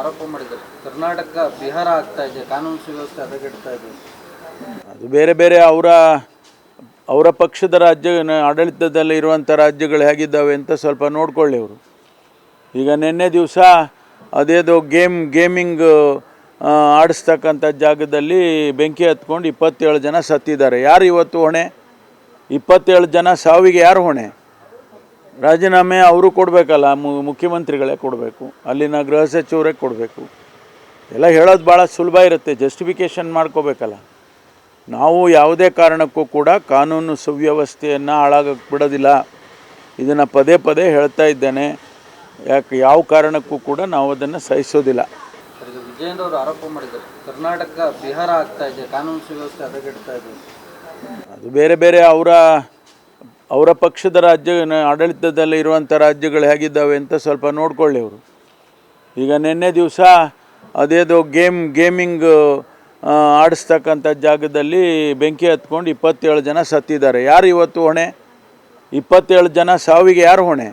ಆರೋಪ ಮಾಡಿದ್ದಾರೆ. ಕರ್ನಾಟಕ ಬಿಹಾರ ಆಗ್ತಾ ಕಾನೂನು ಸುವ್ಯವಸ್ಥೆ ಹದಗೆಡ್ತಾ ಅದು ಬೇರೆ ಬೇರೆ ಅವರ ಅವರ ಪಕ್ಷದ ರಾಜ್ಯ, ಆಡಳಿತದಲ್ಲಿ ಇರುವಂಥ ರಾಜ್ಯಗಳು ಹೇಗಿದ್ದಾವೆ ಅಂತ ಸ್ವಲ್ಪ ನೋಡ್ಕೊಳ್ಳಿ ಅವರು. ಈಗ ನಿನ್ನೆ ದಿವಸ ಅದೇದು ಗೇಮ್, ಗೇಮಿಂಗ್ ಆಡಿಸ್ತಕ್ಕಂಥ ಜಾಗದಲ್ಲಿ ಬೆಂಕಿ ಹತ್ಕೊಂಡು ಇಪ್ಪತ್ತೇಳು ಜನ ಸತ್ತಿದ್ದಾರೆ. ಯಾರು ಇವತ್ತು ಹೊಣೆ? ಇಪ್ಪತ್ತೇಳು ಜನ ಸಾವಿಗೆ ಯಾರು ಹೊಣೆ? ರಾಜೀನಾಮೆ ಅವರು ಕೊಡಬೇಕಲ್ಲ ಮು- ಮುಖ್ಯಮಂತ್ರಿಗಳೇ ಕೊಡಬೇಕು ಅಲ್ಲಿನ ಗೃಹ ಸಚಿವರೇ ಕೊಡಬೇಕು. ಎಲ್ಲ ಹೇಳೋದು ಭಾಳ ಸುಲಭ ಇರುತ್ತೆ ಜಸ್ಟಿಫಿಕೇಷನ್ ಮಾಡ್ಕೋಬೇಕಲ್ಲ. ನಾವು ಯಾವುದೇ ಕಾರಣಕ್ಕೂ ಕೂಡ ಕಾನೂನು ಸುವ್ಯವಸ್ಥೆಯನ್ನು ಹಾಳಾಗಕ್ಕೆ ಬಿಡೋದಿಲ್ಲ ಇದನ್ನು ಪದೇ ಪದೇ ಹೇಳ್ತಾ ಇದ್ದೇನೆ. ಯಾಕೆ ಯಾವ ಕಾರಣಕ್ಕೂ ಕೂಡ ನಾವು ಅದನ್ನು ಸಹಿಸೋದಿಲ್ಲ. ಸರ್, ವಿಜಯೇಂದ್ರ ಅವರು ಆರೋಪ ಮಾಡಿದ್ದಾರೆ. ಕರ್ನಾಟಕ ಬಿಹಾರ ಆಗ್ತಾ ಇದೆ ಕಾನೂನು ಸುವ್ಯವಸ್ಥೆ ಹದಗೆಡ್ತಾ ಇದೆ. ಅದು ಬೇರೆ ಬೇರೆ ಅವರ ಅವರ ಪಕ್ಷದ ರಾಜ್ಯ, ಆಡಳಿತದಲ್ಲಿ ಇರುವಂಥ ರಾಜ್ಯಗಳು ಹೇಗಿದ್ದಾವೆ ಅಂತ ಸ್ವಲ್ಪ ನೋಡಿಕೊಳ್ಳಿ ಅವರು. ಈಗ ನಿನ್ನೆ ದಿವಸ ಅದೇದೋ ಗೇಮ್, ಗೇಮಿಂಗ್ ಆಡಿಸ್ತಕ್ಕಂಥ ಜಾಗದಲ್ಲಿ ಬೆಂಕಿ ಹತ್ಕೊಂಡು ಇಪ್ಪತ್ತೇಳು ಜನ ಸತ್ತಿದ್ದಾರೆ. ಯಾರು ಇವತ್ತು ಹೊಣೆ? ಇಪ್ಪತ್ತೇಳು ಜನ ಸಾವಿಗೆ ಯಾರು ಹೊಣೆ?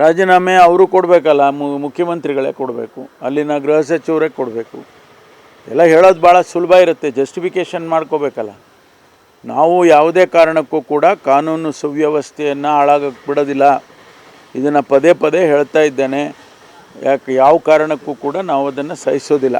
ರಾಜೀನಾಮೆ ಅವರು ಕೊಡಬೇಕಲ್ಲ ಮುಖ್ಯಮಂತ್ರಿಗಳೇ ಕೊಡಬೇಕು, ಅಲ್ಲಿನ ಗೃಹ ಸಚಿವರೇ ಕೊಡಬೇಕು. ಎಲ್ಲ ಹೇಳೋದು ಭಾಳ ಸುಲಭ ಇರುತ್ತೆ, ಜಸ್ಟಿಫಿಕೇಷನ್ ಮಾಡ್ಕೋಬೇಕಲ್ಲ. ನಾವು ಯಾವುದೇ ಕಾರಣಕ್ಕೂ ಕೂಡ ಕಾನೂನು ಸುವ್ಯವಸ್ಥೆಯನ್ನು ಹಾಳಾಗಕ್ಕೆ ಬಿಡೋದಿಲ್ಲ ಇದನ್ನು ಪದೇ ಪದೇ ಹೇಳ್ತಾ ಇದ್ದೇನೆ. ಯಾಕೆ, ಯಾವ ಕಾರಣಕ್ಕೂ ಕೂಡ ನಾವು ಅದನ್ನು ಸಹಿಸೋದಿಲ್ಲ.